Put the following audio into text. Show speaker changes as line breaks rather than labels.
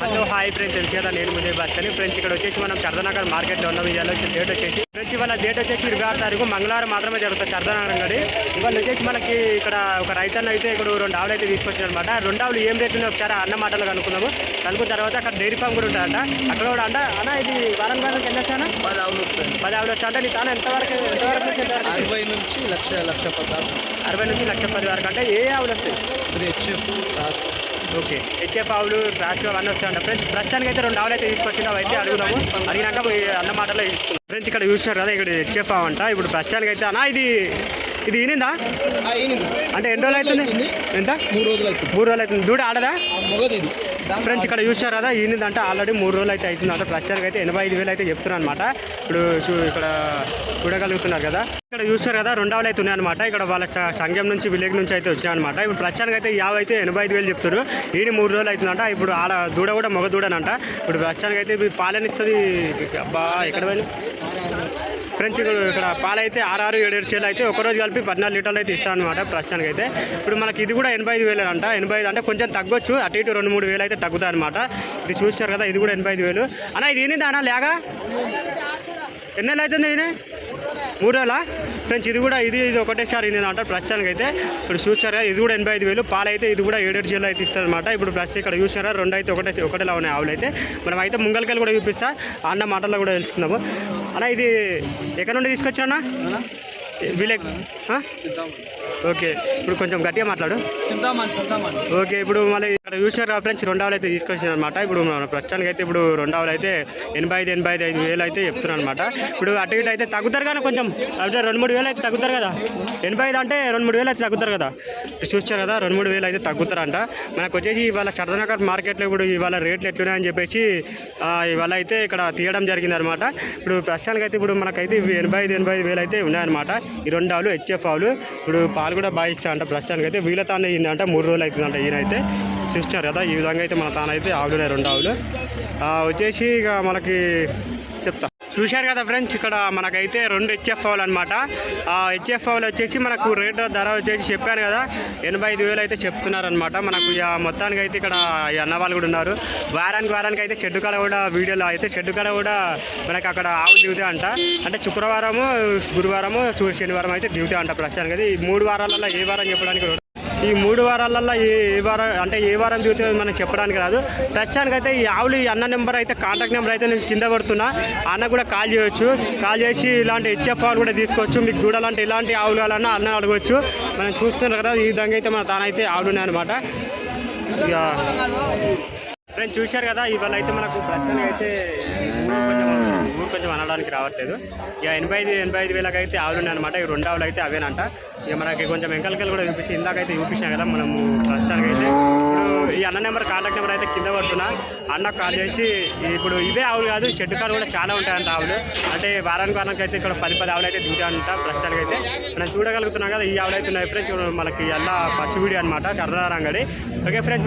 Hello hi friends. తెలిసి కదా నేను ముందే బస్తాను ఫ్రెండ్స్ ఇక్కడ వచ్చేసి మనం చర్దనగర్ మార్కెట్లో ఉన్నాం ఇవాళ వచ్చి డేట్ వచ్చేసి ఫ్రెండ్స్ ఇవాళ డేట్ వచ్చేసి ఇరవై ఆరు తారీఖు మంగళవారం మాత్రమే జరుగుతుంది చర్దనగరం గడి. ఇవాళ వచ్చేసి మనకి ఇక్కడ ఒక రైతన్న అయితే ఇక్కడ రెండు ఆవులు అయితే తీసుకొచ్చారు అనమాట రెండు ఆవులు ఏం రేట్ ఉన్నాయో ఒకసారి అన్న మాటలు కనుక్కున్నాము కనుక్కున్న తర్వాత అక్కడ డైరీ ఫామ్ కూడా ఉంటుందంట అక్కడ కూడా అంట. అన్న ఇది వారం వారానికి ఎంత వచ్చానా
పది ఆవులు
పది ఆవులు వచ్చా అంటే నీ తాను ఎంతవరకు ఎంతవరకు?
అరవై నుంచి లక్ష లక్ష పద్నాలుగు.
అరవై నుంచి లక్ష పది వరకు. అంటే ఏ ఆవులు వస్తాయి
ఇది హెచ్ఎఫ్ రాసు
ఓకే. హెచ్ఎఫ్ ఆవులు క్రాష్ అవన్నీ వస్తాయంట ఫ్రెండ్స్ ప్రస్తుతానికి అయితే రెండు ఆవులు అయితే తీసుకొచ్చినావు అయితే అడుగుదాము. అడిగినాక అన్న మాటలో ఫ్రెండ్స్ ఇక్కడ చూసినారు కదా ఇక్కడ హెచ్ఎఫ్ ఆవు అంట. ఇప్పుడు ప్రస్తుతానికి అయితే అన్న ఇది ఇది ఈనిందా? అంటే ఎన్ని రోజులు అవుతుంది? ఎంత?
మూడు రోజులు అవుతుంది.
మూడు రోజులు అవుతుంది. దూడ ఆడదా? ఫ్రెండ్స్ ఇక్కడ చూసారు కదా ఈనిందంటే ఆల్రెడీ మూడు రోజులు అయితే అవుతుంది. అంటే ప్రస్తుతానికి అయితే ఎనభై ఐదు వేలు అయితే చెప్తున్నారు అనమాట ఇప్పుడు ఇక్కడ చూడగలుగుతున్నారు కదా. ఇక్కడ చూస్తారు కదా రెండు ఆవులు అయితే ఉన్నాయన్నమాట. ఇక్కడ వాళ్ళ సంఘం నుంచి విలేజ్ నుంచి అయితే వచ్చినాయి అనమాట ఇప్పుడు ప్రస్తుతానికి అయితే యావ అయితే ఎనభై ఐదు వేలు చెప్తారు ఈయన మూడు రోజులు అవుతుందంట. ఇప్పుడు ఆడ దూడ కూడా మగ దూడనంట. ఇప్పుడు ప్రస్తుతానికి అయితే పాలనిస్తుంది. అబ్బా ఎక్కడ పోయింది ఫ్రెండ్స్ ఇక్కడ ఇక్కడ పాలు ఆరు ఏడు ఏడు చేలు అయితే ఒకరోజు కలిపి పద్నాలుగు లీటర్లు అయితే ఇస్తాను అనమాట ప్రస్తుతానికి అయితే. ఇప్పుడు మనకి ఇది కూడా ఎనభై ఐదు వేలు అంట. ఎనభై ఐదు అంటే కొంచెం తగ్గొచ్చు. అటు ఇటు రెండు మూడు వేలు అయితే తగ్గుతాయి అనమాట ఇది చూస్తారు కదా ఇది కూడా ఎనభై ఐదు వేలు. అన్న ఇది ఏంటి అన్న లేగా ఎన్ని అవుతుంది ఈయన మూడు రోజులా ఫ్రెండ్స్ ఇది కూడా ఇది ఇది ఒకటేసారి ఇది అంట ప్రస్తుతానికి అయితే ఇప్పుడు చూసారు ఇది కూడా ఎనభై ఐదు వేలు పాలు అయితే ఇది కూడా ఏడేడు చేలు అయితే ఇస్తారనమాట ఇప్పుడు ప్రస్తుతం ఇక్కడ చూసారా రెండు అయితే ఒకటే ఒకటేలా ఉన్నాయి ఆవులు అయితే. మనం అయితే ముంగల్కెళ్ళి కూడా చూపిస్తా అన్న మాటల్లో కూడా తెలుసుకుందాము. అన్న ఇది ఎక్కడ నుండి తీసుకొచ్చా విలేజ్ ఆ? ఓకే ఇప్పుడు కొంచెం గట్టిగా మాట్లాడు. ఓకే ఇప్పుడు మళ్ళీ ఇక్కడ చూసారు ఫ్రెండ్స్ రెండు ఆవులు అయితే తీసుకొచ్చారు అనమాట ఇప్పుడు మన ప్రస్తుతానికి అయితే ఇప్పుడు రెండు ఆవులు అయితే ఎనభై ఐదు ఎనభై ఐదు ఐదు వేలు అయితే చెప్తున్నారు అనమాట ఇప్పుడు అటు ఇటు అయితే తగ్గుతారు కానీ కొంచెం అంటే రెండు మూడు వేలు అయితే తగ్గుతారు కదా? ఎనభై ఐదు అంటే రెండు మూడు వేలు అయితే తగ్గుతారు కదా? చూస్తారు కదా రెండు మూడు వేలు అయితే తగ్గుతారంట. మనకు వచ్చేసి ఇవాళ చర్దనగర్ మార్కెట్లో ఇప్పుడు ఇవాళ రేట్లు ఎట్లున్నాయని చెప్పేసి ఇవాళ అయితే ఇక్కడ తీయడం జరిగింది అనమాట ఇప్పుడు ప్రస్తుతానికి అయితే ఇప్పుడు మనకైతే ఎనభై ఐదు ఎనభై ఐదు వేలు అయితే ఉన్నాయన్నమాట. ఈ రెండు ఆవులు హెచ్ఎఫ్ ఆవులు ఇప్పుడు పాలు కూడా బాగా ఇచ్చా అంట ప్రస్తుతానికి అయితే. వీళ్ళతో అంటే మూడు రోజులు అవుతుందంట ఈయనైతే. చూస్తారు కదా ఈ విధంగా అయితే మన తానైతే అయితే ఆవులు రెండు ఆవులు. ఆ, వచ్చేసి ఇక మనకి చెప్తా. చూశారు కదా ఫ్రెండ్స్ ఇక్కడ మనకైతే రెండు హెచ్ఎఫ్ ఆవులు అనమాట ఆ హెచ్ఎఫ్ ఆవులు వచ్చేసి మనకు రేటు ధర వచ్చేసి చెప్పాను కదా ఎనభై ఐదు వేలు అయితే చెప్తున్నారనమాట మనకు ఇక మొత్తానికి అయితే ఇక్కడ ఈ అన్న వాళ్ళు కూడా ఉన్నారు. వారానికి వారానికి అయితే షెడ్డు కాడ కూడా వీడియోలో అయితే షెడ్డు కాడ కూడా మనకి అక్కడ ఆవులు దిగుతాయి అంట. అంటే శుక్రవారము గురువారము శనివారం అయితే దిగుతాయి అంట ప్రస్తుతానికి అయితే ఈ మూడు వారాలలో ఏ వారం చెప్పడానికి ఈ మూడు వారాలలో ఏ ఏ వారం అంటే ఏ వారం దిగుతుందో మనం చెప్పడానికి రాదు. ప్రస్తుతానికి అయితే ఈ ఆవులు ఈ అన్న నెంబర్ అయితే కాంటాక్ట్ నెంబర్ అయితే నేను కింద పెడుతున్నా. అన్న కూడా కాల్ చేయొచ్చు. కాల్ చేసి ఇలాంటి హెచ్ఎఫ్ ఆవులు కూడా తీసుకోవచ్చు. మీకు చూడాలంటే ఇలాంటి ఆవులు కావాలన్నా అన్న అడగవచ్చు మనం చూస్తున్నాం కదా ఈ విధంగా అయితే మన తానైతే ఆవులు ఉన్నాయన్నమాట ఇక ఫ్రెండ్స్ చూశారు కదా ఇవాళ అయితే మనకు ప్రస్తుతానికి అయితే ఊరు కొంచెం ఊరు కొంచెం అనడానికి రావట్లేదు. ఇక ఎనభై ఐదు ఎనభై ఐదు వేలకు అయితే ఆవులు ఉన్నాయన్నమాట. ఈ రెండు ఆవులు అయితే అవేనంట. ఇక మనకి కొంచెం వెంకలకలు కూడా చూపించి ఇందాకైతే చూపించాం కదా మనము ప్రస్తుతానికి అయితే. ఇప్పుడు ఈ అన్న నెంబర్ కాంటాక్ట్ నెంబర్ అయితే కింద పడుతున్నా. అన్న కాల్ చేసి ఇప్పుడు ఇవే ఆవులు కాదు చెట్టు కాలు కూడా చాలా ఉంటాయంట ఆవులు. అంటే వారానికి వారానికి అయితే ఇక్కడ పది పది ఆవులు అయితే దిగుతాయంట ప్రస్తుతానికి అయితే. మనం చూడగలుగుతున్నాం కదా ఈ ఆవులు అయితే ఉన్నాయి. ఫ్రెండ్స్ మనకి అలా పచ్చి వీడియో అనమాట సరదా ఓకే ఫ్రెండ్స్.